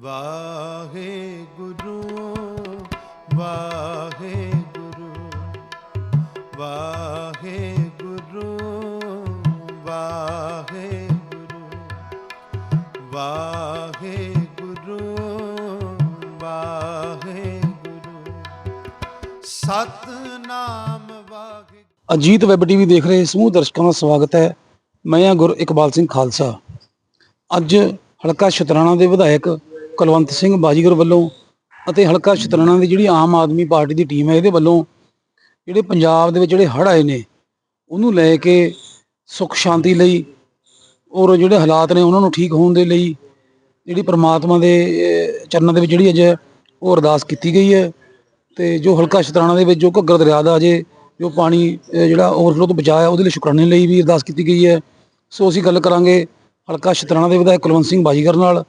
Waheguru Waheguru Waheguru Waheguru Waheguru Waheguru. Satnam Waheguru. Ajit web TV ਦੇਖ ਰਹੇ ਸਮੂਹ ਦਰਸ਼ਕਾਂ ਦਾ ਸਵਾਗਤ ਹੈ। ਮੈਂ ਹਾਂ ਗੁਰ ਇਕਬਾਲ ਸਿੰਘ ਖਾਲਸਾ। ਅੱਜ ਹਲਕਾ ਸ਼ਤਰਾਣਾ ਦੇ ਵਿਧਾਇਕ ਕੁਲਵੰਤ ਸਿੰਘ ਬਾਜੀਗਰ ਵੱਲੋਂ ਅਤੇ ਹਲਕਾ ਸ਼ਤਰਾਣਾ ਦੀ ਜਿਹੜੀ ਆਮ ਆਦਮੀ ਪਾਰਟੀ ਦੀ ਟੀਮ ਹੈ, ਇਹਦੇ ਵੱਲੋਂ ਜਿਹੜੇ ਪੰਜਾਬ ਦੇ ਵਿੱਚ ਜਿਹੜੇ ਹੜ੍ਹ ਆਏ ਨੇ, ਉਹਨੂੰ ਲੈ ਕੇ ਸੁੱਖ ਸ਼ਾਂਤੀ ਲਈ ਔਰ ਜਿਹੜੇ ਹਾਲਾਤ ਨੇ ਉਹਨਾਂ ਨੂੰ ਠੀਕ ਹੋਣ ਦੇ ਲਈ ਜਿਹੜੀ ਪ੍ਰਮਾਤਮਾ ਦੇ ਚਰਨਾਂ ਦੇ ਵਿੱਚ ਜਿਹੜੀ ਅੱਜ ਉਹ ਅਰਦਾਸ ਕੀਤੀ ਗਈ ਹੈ ਤੇ ਜੋ ਹਲਕਾ ਸ਼ਤਰਾਣਾ ਦੇ ਵਿੱਚ ਜੋ ਘੱਗਰ ਦਰਿਆ ਦਾ ਅਜੇ ਜੋ ਪਾਣੀ ਜਿਹੜਾ ਓਵਰਫਲੋ ਤੋਂ ਬਚਾਇਆ ਉਹਦੇ ਲਈ ਸ਼ੁਕਰਾਨੇ ਲਈ ਵੀ ਅਰਦਾਸ ਕੀਤੀ ਗਈ ਹੈ। ਸੋ ਅਸੀਂ ਗੱਲ ਕਰਾਂਗੇ ਹਲਕਾ ਸ਼ਤਰਾਣਾ ਦੇ ਵਿਧਾਇਕ ਕੁਲਵੰਤ ਸਿੰਘ ਬਾਜੀਗਰ ਨਾਲ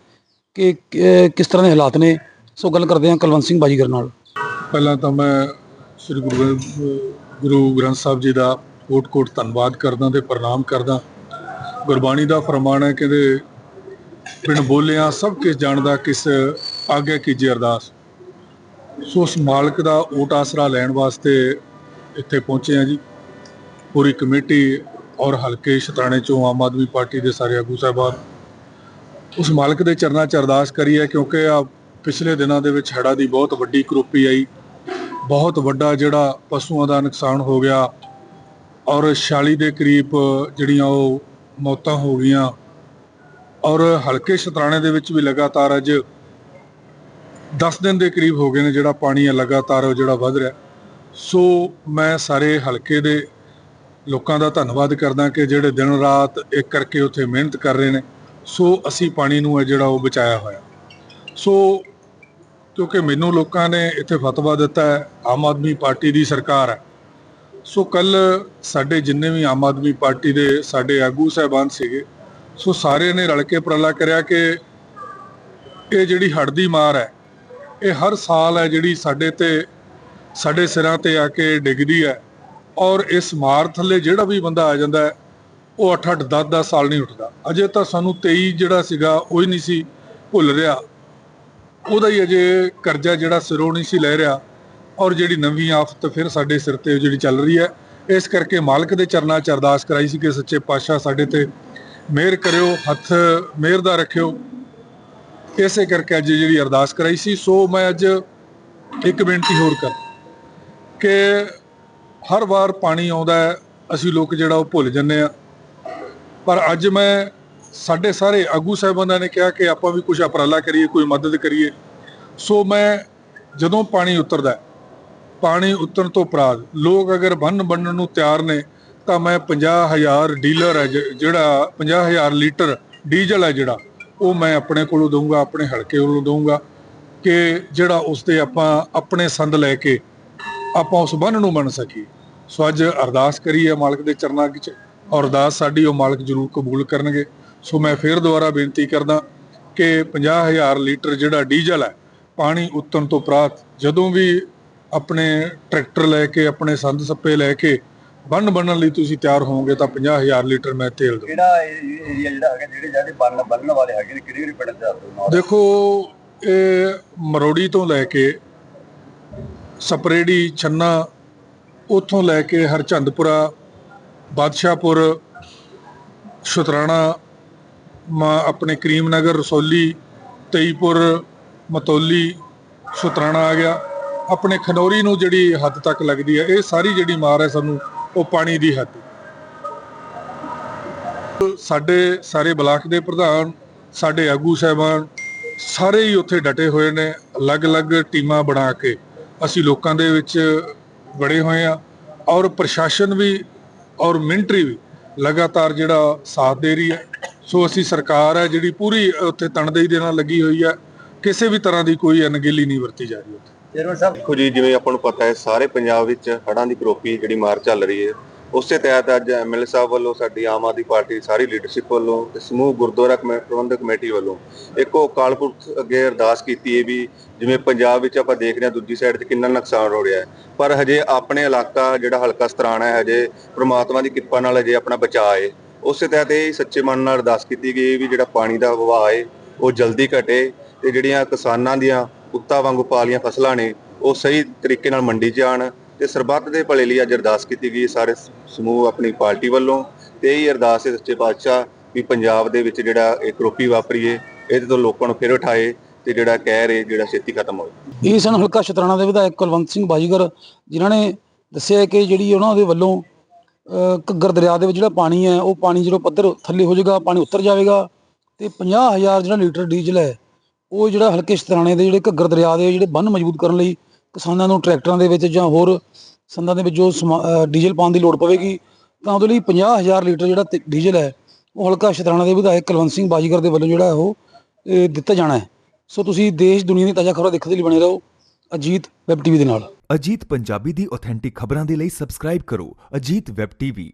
ਕਿ ਕਿਸ ਤਰ੍ਹਾਂ ਦੇ ਹਾਲਾਤ ਨੇ? ਸੋ ਗੱਲ ਕਰਦੇ ਹਾਂ ਕੁਲਵੰਤ ਸਿੰਘ ਬਾਜੀਗਰ ਨਾਲ। ਪਹਿਲਾਂ ਤਾਂ ਮੈਂ ਸ੍ਰੀ ਗੁਰੂ ਗੁਰੂ ਗ੍ਰੰਥ ਸਾਹਿਬ ਜੀ ਦਾ ਕੋਟ-ਕੋਟ ਧੰਨਵਾਦ ਕਰਦਾ ਤੇ ਪ੍ਰਣਾਮ ਕਰਦਾ। ਗੁਰਬਾਣੀ ਦਾ ਫਰਮਾਨ ਹੈ, ਕਹਿੰਦੇ, ਬਿਨ ਬੋਲਿਆ ਸਭ ਕਿਸ ਜਾਣਦਾ, ਕਿਸ ਆਗੇ ਕੀਜੇ ਅਰਦਾਸ? ਸੋ ਉਸ ਮਾਲਕ ਦਾ ਓਟ ਆਸਰਾ ਲੈਣ ਵਾਸਤੇ ਇੱਥੇ ਪਹੁੰਚੇ ਆ ਜੀ। ਪੂਰੀ ਕਮੇਟੀ ਔਰ ਹਲਕੇ ਸ਼ਤਰਾਣੇ ਚੋਂ ਆਮ ਆਦਮੀ ਪਾਰਟੀ ਦੇ ਸਾਰੇ ਆਗੂ ਸਾਹਿਬਾਨ ਉਸ ਮਾਲਕ ਦੇ ਚਰਨਾਂ 'ਚ ਅਰਦਾਸ ਕਰੀਏ ਕਿਉਂਕਿ ਆ ਪਿਛਲੇ ਦਿਨਾਂ ਦੇ ਵਿੱਚ ਹੜ੍ਹਾਂ ਦੀ ਬਹੁਤ ਵੱਡੀ ਕਰੋਪੀ ਆਈ। ਬਹੁਤ ਵੱਡਾ ਜਿਹੜਾ ਪਸ਼ੂਆਂ ਦਾ ਨੁਕਸਾਨ ਹੋ ਗਿਆ ਔਰ 46 ਦੇ ਕਰੀਬ ਜਿਹੜੀਆਂ ਉਹ ਮੌਤਾਂ ਹੋ ਗਈਆਂ ਔਰ ਹਲਕੇ ਸ਼ਤਰਾਣੇ ਦੇ ਵਿੱਚ ਵੀ ਲਗਾਤਾਰ ਅੱਜ 10 ਦਿਨ ਦੇ ਕਰੀਬ ਹੋ ਗਏ ਨੇ ਜਿਹੜਾ ਪਾਣੀ ਹੈ ਲਗਾਤਾਰ ਉਹ ਜਿਹੜਾ ਵੱਧ ਰਿਹਾ। ਸੋ ਮੈਂ ਸਾਰੇ ਹਲਕੇ ਦੇ ਲੋਕਾਂ ਦਾ ਧੰਨਵਾਦ ਕਰਦਾ ਕਿ ਜਿਹੜੇ ਦਿਨ ਰਾਤ ਇੱਕ ਕਰਕੇ ਉੱਥੇ ਮਿਹਨਤ ਕਰ ਰਹੇ ਨੇ। ਸੋ ਅਸੀਂ ਪਾਣੀ ਨੂੰ ਹੈ ਜਿਹੜਾ ਉਹ ਬਚਾਇਆ ਹੋਇਆ। ਸੋ ਕਿਉਂਕਿ ਮੈਨੂੰ ਲੋਕਾਂ ਨੇ ਇੱਥੇ ਫਤਵਾ ਦਿੱਤਾ ਹੈ, ਆਮ ਆਦਮੀ ਪਾਰਟੀ ਦੀ ਸਰਕਾਰ ਹੈ। ਸੋ ਕੱਲ ਸਾਡੇ ਜਿੰਨੇ ਵੀ ਆਮ ਆਦਮੀ ਪਾਰਟੀ ਦੇ ਸਾਡੇ ਆਗੂ ਸਹਿਬਾਨ ਸੀਗੇ, ਸੋ ਸਾਰਿਆਂ ਨੇ ਰਲ ਕੇ ਉਪਰਾਲਾ ਕਰਿਆ ਕਿ ਇਹ ਜਿਹੜੀ ਹੜ੍ਹ ਦੀ ਮਾਰ ਹੈ, ਇਹ ਹਰ ਸਾਲ ਹੈ ਜਿਹੜੀ ਸਾਡੇ ਤੇ, ਸਾਡੇ ਸਿਰਾਂ ਤੇ ਆ ਕੇ ਡਿੱਗਦੀ ਹੈ। ਔਰ ਇਸ ਮਾਰ ਥੱਲੇ ਜਿਹੜਾ ਵੀ ਬੰਦਾ ਆ ਜਾਂਦਾ ਹੈ ਉਹ 8-8 10-10 ਸਾਲ ਨਹੀਂ ਉੱਠਦਾ। ਅਜੇ ਤਾਂ ਸਾਨੂੰ 23 ਜਿਹੜਾ ਸੀਗਾ, ਉਹ ਹੀ ਨਹੀਂ ਸੀ ਭੁੱਲ ਰਿਹਾ। ਉਹਦਾ ਹੀ ਅਜੇ ਕਰਜ਼ਾ ਜਿਹੜਾ ਸਿਰੋਂ ਨਹੀਂ ਸੀ ਲੈ ਰਿਹਾ। ਔਰ ਜਿਹੜੀ ਨਵੀਂ ਆਫਤ ਫਿਰ ਸਾਡੇ ਸਿਰ ਤੇ ਜਿਹੜੀ ਚੱਲ ਰਹੀ ਹੈ, ਇਸ ਕਰਕੇ ਮਾਲਕ ਦੇ ਚਰਨਾਂ 'ਚ ਅਰਦਾਸ ਕਰਾਈ ਸੀ ਕਿ ਸੱਚੇ ਪਾਤਸ਼ਾਹ ਸਾਡੇ ਤੇ ਮਿਹਰ ਕਰਿਓ, ਹੱਥ ਮਿਹਰ ਦਾ ਰੱਖਿਓ। ਇਸੇ ਕਰਕੇ ਅੱਜ ਜਿਹੜੀ ਅਰਦਾਸ ਕਰਾਈ ਸੀ। ਸੋ ਮੈਂ ਅੱਜ ਇੱਕ ਬੇਨਤੀ ਹੋਰ ਕਰ ਕਿ ਹਰ ਵਾਰ ਪਾਣੀ ਆਉਂਦਾ ਹੈ, ਅਸੀਂ ਲੋਕ ਜਿਹੜਾ ਉਹ ਭੁੱਲ ਜੰਨੇ ਆ ਪਰ ਅੱਜ ਮੈਂ ਸਾਡੇ ਸਾਰੇ ਆਗੂ ਸਾਹਿਬਾਨਾਂ ਨੇ ਕਿਹਾ ਕਿ ਆਪਾਂ ਵੀ ਕੁਝ ਅਪਰਾਲਾ ਕਰੀਏ, ਕੋਈ ਮਦਦ ਕਰੀਏ। ਸੋ ਮੈਂ ਜਦੋਂ ਪਾਣੀ ਉਤਰਦਾ ਪਾਣੀ ਉਤਰਨ ਤੋਂ ਉਪਰਾਂਤ ਲੋਕ ਅਗਰ ਬੰਨ ਬੰਨਣ ਨੂੰ ਤਿਆਰ ਨੇ, ਤਾਂ ਮੈਂ 50000 ਡੀਲਰ ਹੈ ਜ- ਜਿਹੜਾ 50000 ਲੀਟਰ ਡੀਜ਼ਲ ਹੈ ਜਿਹੜਾ, ਉਹ ਮੈਂ ਆਪਣੇ ਕੋਲੋਂ ਦਊਂਗਾ, ਆਪਣੇ ਹਲਕੇ ਕੋਲੋਂ ਦਊਂਗਾ ਕਿ ਜਿਹੜਾ ਉਸ ਤੇ ਆਪਾਂ ਆਪਣੇ ਸੰਦ ਲੈ ਕੇ ਆਪਾਂ ਉਸ ਬੰਨ ਨੂੰ ਮੰਨ ਸਕੀਏ। ਸੋ ਅੱਜ ਅਰਦਾਸ ਕਰੀਏ ਮਾਲਕ ਦੇ ਚਰਨਾਂ ਵਿੱਚ ਔਰ ਅਰਦਾਸ ਸਾਡੀ ਉਹ ਮਾਲਕ ਜ਼ਰੂਰ ਕਬੂਲ ਕਰਨਗੇ। ਸੋ ਮੈਂ ਫੇਰ ਦੁਬਾਰਾ ਬੇਨਤੀ ਕਰਦਾ ਕਿ 50000 ਲੀਟਰ ਜਿਹੜਾ ਡੀਜ਼ਲ ਹੈ ਪਾਣੀ ਉਤਰਨ ਤੋਂ ਪ੍ਰਾਤ ਜਦੋਂ ਵੀ ਆਪਣੇ ਟਰੈਕਟਰ ਲੈ ਕੇ ਆਪਣੇ ਸੰਦ ਸੱਪੇ ਲੈ ਕੇ ਬੰਨ ਬੰਨਣ ਲਈ ਤੁਸੀਂ ਤਿਆਰ ਹੋਵੋਗੇ ਤਾਂ 50000 ਲੀਟਰ ਮੈਂ ਤੇਲ ਦਊਂ ਕਿਹੜਾ ਏਰੀਆ ਜਿਹੜਾ ਹੈਗਾ ਜਿਹੜੇ ਜਿਹੜੇ ਬੰਨ ਬੰਨਣ ਵਾਲੇ ਹੈਗੇ ਨੇ ਕਿਹੜੇ ਕਿਹੜੇ ਪਿੰਡ ਦੇ ਦਿਓ ਦੇਖੋ ਇਹ ਮਰੋੜੀ ਤੋਂ ਲੈ ਕੇ ਸਪਰੇੜੀ ਛੰਨਾ ਉਥੋਂ ਲੈ ਕੇ ਹਰਚੰਦਪੁਰਾ ਬਾਦਸ਼ਾਹਪੁਰ, ਸ਼ੁਤਰਾਣਾ, ਮਾ ਆਪਣੇ ਕਰੀਮਨਗਰ, ਰਸੌਲੀ, ਤੇਈਪੁਰ, ਮਤੌਲੀ, ਸ਼ੁਤਰਾਣਾ ਆ ਗਿਆ। ਆਪਣੇ ਖਨੌਰੀ ਨੂੰ ਜਿਹੜੀ ਹੱਦ ਤੱਕ ਲੱਗਦੀ ਹੈ, ਇਹ ਸਾਰੀ ਜਿਹੜੀ ਮਾਰ ਹੈ ਸਾਨੂੰ, ਉਹ ਪਾਣੀ ਦੀ ਹੱਦ ਸਾਡੇ ਸਾਰੇ ਬਲਾਕ ਦੇ ਪ੍ਰਧਾਨ, ਸਾਡੇ ਆਗੂ ਸਾਹਿਬਾਨ, ਸਾਰੇ ਹੀ ਉੱਥੇ ਡਟੇ ਹੋਏ ਨੇ, ਅਲੱਗ-ਅਲੱਗ ਟੀਮਾਂ ਬਣਾ ਕੇ। ਅਸੀਂ ਲੋਕਾਂ ਦੇ ਵਿੱਚ ਵੜੇ ਹੋਏ ਆ ਔਰ ਪ੍ਰਸ਼ਾਸਨ ਵੀ ਔਰ ਮਿਲਟਰੀ ਵੀ ਲਗਾਤਾਰ ਜਿਹੜਾ ਸਾਥ ਦੇ ਰਹੀ ਹੈ। ਸੋ ਅਸੀਂ ਸਰਕਾਰ ਹੈ ਜਿਹੜੀ ਪੂਰੀ ਉੱਥੇ ਤਣਦੇਹੀ ਦੇ ਨਾਲ ਲੱਗੀ ਹੋਈ ਹੈ। ਕਿਸੇ ਵੀ ਤਰ੍ਹਾਂ ਦੀ ਕੋਈ ਅਣਗਹਿਲੀ ਨਹੀਂ ਵਰਤੀ ਜਾ ਰਹੀ ਉੱਥੇ। ਚੇਅਰਮੈਨ ਸਾਹਿਬ ਦੇਖੋ ਜੀ, ਜਿਵੇਂ ਆਪਾਂ ਨੂੰ ਪਤਾ ਹੈ, ਸਾਰੇ ਪੰਜਾਬ ਵਿੱਚ ਹੜ੍ਹਾਂ ਦੀ ਕਰੋਪੀ ਜਿਹੜੀ ਮਾਰ ਚੱਲ ਰਹੀ ਹੈ। ਉਸੇ ਤਹਿਤ ਅੱਜ ਐਮਐਲਏ ਸਾਹਿਬ ਵੱਲੋਂ ਸਾਡੀ ਆਮ ਆਦਮੀ ਪਾਰਟੀ ਦੀ ਸਾਰੀ ਲੀਡਰਸ਼ਿਪ ਵੱਲੋਂ ਤੇ ਸਮੂਹ ਗੁਰਦੁਆਰਾ ਕਮੇ- ਪ੍ਰਬੰਧਕ ਕਮੇਟੀ ਵੱਲੋਂ ਇੱਕੋ ਅਕਾਲ ਪੁਰਖ ਅੱਗੇ ਅਰਦਾਸ ਕੀਤੀ ਹੈ ਵੀ ਜਿਵੇਂ ਪੰਜਾਬ ਵਿੱਚ ਆਪਾਂ ਦੇਖ ਰਹੇ ਹਾਂ ਦੂਜੀ ਸਾਈਡ ਤੇ ਕਿੰਨਾ ਨੁਕਸਾਨ ਹੋ ਰਿਹਾ ਹੈ, ਪਰ ਹਜੇ ਆਪਣੇ ਇਲਾਕਾ ਜਿਹੜਾ ਹਲਕਾ ਸਤਰਾਣਾ ਹੈ, ਹਜੇ ਪ੍ਰਮਾਤਮਾ ਦੀ ਕਿਰਪਾ ਨਾਲ ਹਜੇ ਆਪਣਾ ਬਚਾਅ ਹੈ। ਉਸੇ ਤਹਿਤ ਇਹ ਸੱਚੇ ਮਨ ਨਾਲ ਅਰਦਾਸ ਕੀਤੀ ਗਈ ਵੀ ਜਿਹੜਾ ਪਾਣੀ ਦਾ ਵਹਾਅ ਹੈ, ਉਹ ਜਲਦੀ ਘਟੇ ਤੇ ਜਿਹੜੀਆਂ ਕਿਸਾਨਾਂ ਦੀਆਂ ਉੱਤਾ ਵਾਂਗੂ ਪਾਲੀਆਂ ਫਸਲਾਂ ਨੇ, ਉਹ ਸਹੀ ਤਰੀਕੇ ਨਾਲ ਮੰਡੀ 'ਚ ਆਣ ਤੇ ਸਰਬੱਤ ਦੇ ਭਲੇ ਲਈ ਅੱਜ ਅਰਦਾਸ ਕੀਤੀ ਗਈ। ਸਾਰੇ ਸਮੂਹ ਆਪਣੀ ਪਾਰਟੀ ਵੱਲੋਂ ਤੇ ਇਹ ਅਰਦਾਸ ਹੈ ਸੱਚੇ ਪਾਤਸ਼ਾਹ ਵੀ ਪੰਜਾਬ ਦੇ ਵਿੱਚ ਜਿਹੜਾ ਇਹ ਕਰੋਪੀ ਵਾਪਰੀਏ ਇਹਦੇ ਤੋਂ ਲੋਕਾਂ ਨੂੰ ਫਿਰ ਉਠਾਏ ਤੇ ਜਿਹੜਾ ਕਹਿਰ ਏ ਜਿਹੜਾ ਛੇਤੀ ਖਤਮ ਹੋਵੇ ਇਹ ਸਨ ਹਲਕਾ ਸ਼ਤਰਾਣਾ ਦੇ ਵਿਧਾਇਕ ਕੁਲਵੰਤ ਸਿੰਘ ਬਾਜੀਗਰ ਜਿਨ੍ਹਾਂ ਨੇ ਦੱਸਿਆ ਕਿ ਜਿਹੜੀ ਉਹਨਾਂ ਦੇ ਵੱਲੋਂ ਅਹ, ਘੱਗਰ ਦਰਿਆ ਦੇ ਵਿੱਚ ਜਿਹੜਾ ਪਾਣੀ ਹੈ ਉਹ ਪਾਣੀ ਜਦੋਂ ਪੱਧਰ ਥੱਲੇ ਹੋ ਜਾਏਗਾ ਪਾਣੀ ਉੱਤਰ ਜਾਵੇਗਾ ਤੇ 50000 ਜਿਹੜਾ ਲੀਟਰ ਡੀਜ਼ਲ ਹੈ ਉਹ ਜਿਹੜਾ ਹਲਕੇ ਸ਼ਤਰਾਣੇ ਦੇ ਜਿਹੜੇ ਘੱਗਰ ਦਰਿਆ ਦੇ ਜਿਹੜੇ ਬੰਨ ਮਜ਼ਬੂਤ ਕਰਨ ਲਈ ਕਿਸਾਨਾਂ ਨੂੰ ਟਰੈਕਟਰਾਂ ਦੇ ਵਿੱਚ ਜਾਂ ਹੋਰ ਸੰਦਾਂ ਦੇ ਵਿੱਚ ਜੋ ਸਮਾ- ਡੀਜ਼ਲ ਪਾਉਣ ਦੀ ਲੋੜ ਪਵੇਗੀ, ਤਾਂ ਉਹਦੇ ਲਈ 50000 ਲੀਟਰ ਜਿਹੜਾ ਡੀਜ਼ਲ ਹੈ, ਉਹ ਹਲਕਾ ਸ਼ਤਰਾਣਾ ਦੇ ਵਿਧਾਇਕ ਕੁਲਵੰਤ ਸਿੰਘ ਬਾਜੀਗਰ ਦੇ ਵੱਲੋਂ ਜਿਹੜਾ ਉਹ ਦਿੱਤਾ ਜਾਣਾ ਹੈ। ਸੋ ਤੁਸੀਂ ਦੇਸ਼, ਦੁਨੀਆ ਦੀ ਤਾਜ਼ਾ ਖਬਰਾਂ ਦੇਖਣ ਦੇ ਲਈ ਬਣੇ ਰਹੋ ਅਜੀਤ ਵੈਬ ਟੀਵੀ ਦੇ ਨਾਲ। ਅਜੀਤ ਪੰਜਾਬੀ ਦੀ ਆਥੈਂਟਿਕ ਖਬਰਾਂ ਦੇ ਲਈ ਸਬਸਕ੍ਰਾਈਬ ਕਰੋ ਅਜੀਤ ਵੈਬ ਟੀਵੀ।